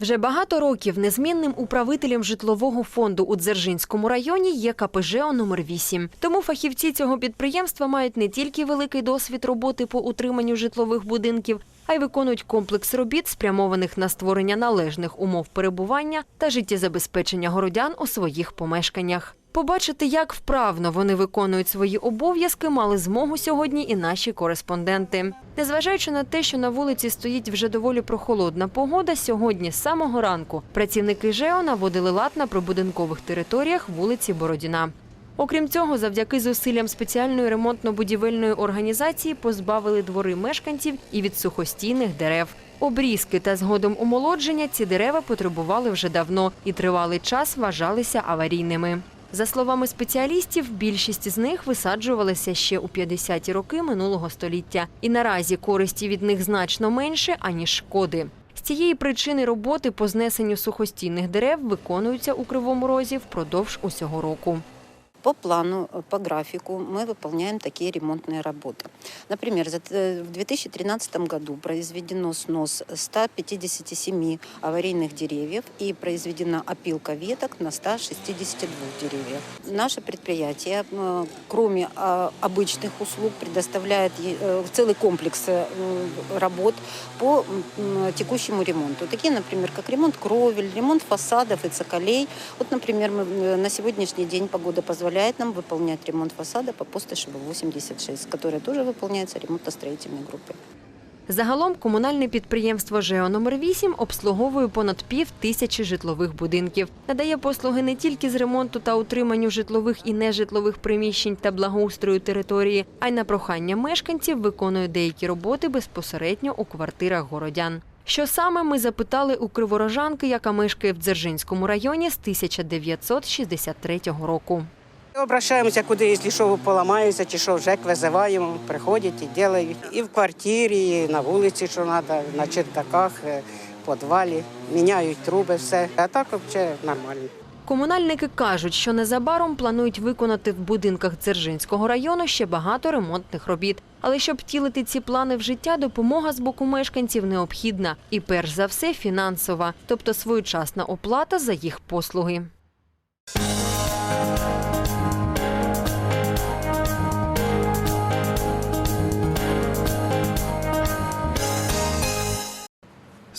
Вже багато років незмінним управителем житлового фонду у Дзержинському районі є КПЖО номер 8 Тому фахівці цього підприємства мають не тільки великий досвід роботи по утриманню житлових будинків, а й виконують комплекс робіт, спрямованих на створення належних умов перебування та життєзабезпечення городян у своїх помешканнях. Побачити, як вправно вони виконують свої обов'язки, мали змогу сьогодні і наші кореспонденти. Незважаючи на те, що на вулиці стоїть вже доволі прохолодна погода, сьогодні з самого ранку працівники ЖЕО наводили лад на прибудинкових територіях вулиці Бородіна. Окрім цього, завдяки зусиллям спеціальної ремонтно-будівельної організації позбавили двори мешканців і від сухостійних дерев. Обрізки та згодом омолодження ці дерева потребували вже давно і тривалий час вважалися аварійними. За словами спеціалістів, більшість з них висаджувалися ще у 50-ті роки минулого століття, і наразі користі від них значно менше аніж шкоди. З цієї причини роботи по знесенню сухостійних дерев виконуються у Кривому Розі впродовж усього року. По плану, э, по графику мы выполняем такие ремонтные работы. Например, э, в 2013 году произведено снос 157 аварийных деревьев и произведена опилка веток на 162 деревьев. Наше предприятие, э, кроме а, обычных услуг, предоставляет целый комплекс работ по текущему ремонту. Такие, например, как ремонт кровель, ремонт фасадов и цоколей. Вот, например, мы на сегодняшний день погода позволяет нам выполнять ремонт фасада по Постышева 86, которая тоже выполняется ремонтно-строительной группой. Загалом комунальне підприємство ЖЕО номер 8 обслуговує понад пів тисячі житлових будинків. Надає послуги не тільки з ремонту та утриманню житлових і нежитлових приміщень та благоустрою території, а й на прохання мешканців виконує деякі роботи безпосередньо у квартирах городян. Що саме ми запитали у криворожанки, яка мешкає в Дзержинському районі з 1963 року. Обращаємося куди, якщо що поламається, чи що в ЖЕК визиваємо, приходять і роблять. І в квартирі, і на вулиці, що треба, на чердаках, е, в підвалі, міняють труби, все. А так взагалі нормально. Комунальники кажуть, що незабаром планують виконати в будинках Дзержинського району ще багато ремонтних робіт. Але щоб втілити ці плани в життя, допомога з боку мешканців необхідна і, перш за все, фінансова, тобто своєчасна оплата за їх послуги.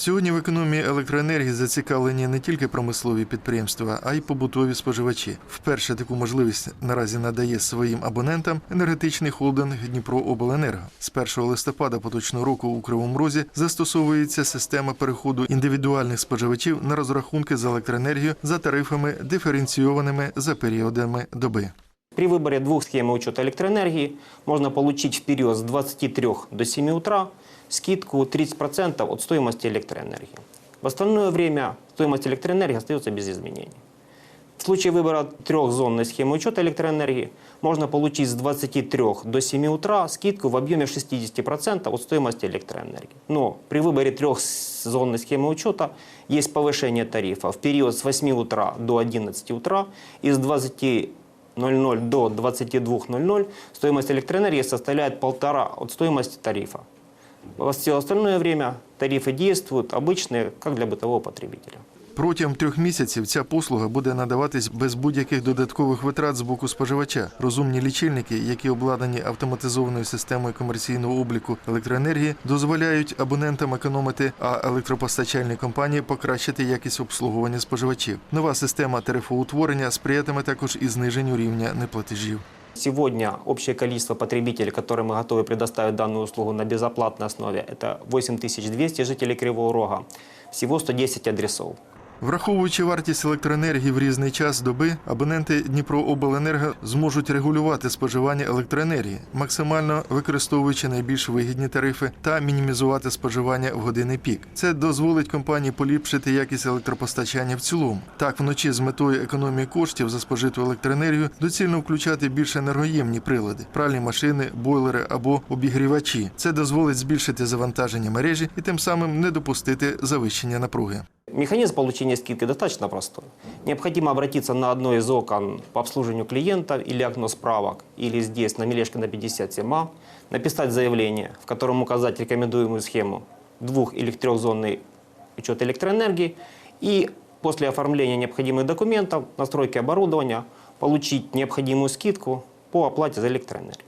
Сьогодні в економії електроенергії зацікавлені не тільки промислові підприємства, а й побутові споживачі. Вперше таку можливість наразі надає своїм абонентам енергетичний холдинг Дніпрообленерго. З 1 листопада поточного року у Кривому Розі застосовується система переходу індивідуальних споживачів на розрахунки за електроенергію за тарифами, диференційованими за періодами доби. При выборе двух схем учета электроэнергии можно получить в период с 23 до 7 утра скидку 30% от стоимости электроэнергии. В остальное время стоимость электроэнергии остается без изменений. В случае выбора трехзонной схемы учета электроэнергии можно получить с 23 до 7 утра скидку в объеме 60% от стоимости электроэнергии. Но при выборе трехзонной схемы учета есть повышение тарифа в период с 8 утра до 11 утра и с 20 00 до 22.00 стоимость электроэнергии составляет полтора от стоимости тарифа. Во все остальное время тарифы действуют обычные, как для бытового потребителя. Протягом трьох місяців ця послуга буде надаватись без будь-яких додаткових витрат з боку споживача. Розумні лічильники, які обладнані автоматизованою системою комерційного обліку електроенергії, дозволяють абонентам економити, а електропостачальні компанії покращити якість обслуговування споживачів. Нова система тарифоутворення сприятиме також і зниженню рівня неплатежів. Сегодня общее количество потребителей, которым мы готовы предоставить данную услугу на безоплатной основе, это 8200 жителей Кривого Рога, всего 110 адресов. Враховуючи вартість електроенергії в різний час доби, абоненти Дніпрообленерго зможуть регулювати споживання електроенергії, максимально використовуючи найбільш вигідні тарифи та мінімізувати споживання в години пік. Це дозволить компанії поліпшити якість електропостачання в цілому. Так, вночі з метою економії коштів за спожиту електроенергію доцільно включати більш енергоємні прилади пральні машини, бойлери або обігрівачі. Це дозволить збільшити завантаження мережі і тим самим не допустити завищення напруги. Механизм получения скидки достаточно простой. Необходимо обратиться на одно из окон по обслуживанию клиента или окно справок, или здесь на Мелешкина 57А, написать заявление, в котором указать рекомендуемую схему двух- или трехзонной учет электроэнергии и после оформления необходимых документов, настройки оборудования, получить необходимую скидку по оплате за электроэнергию.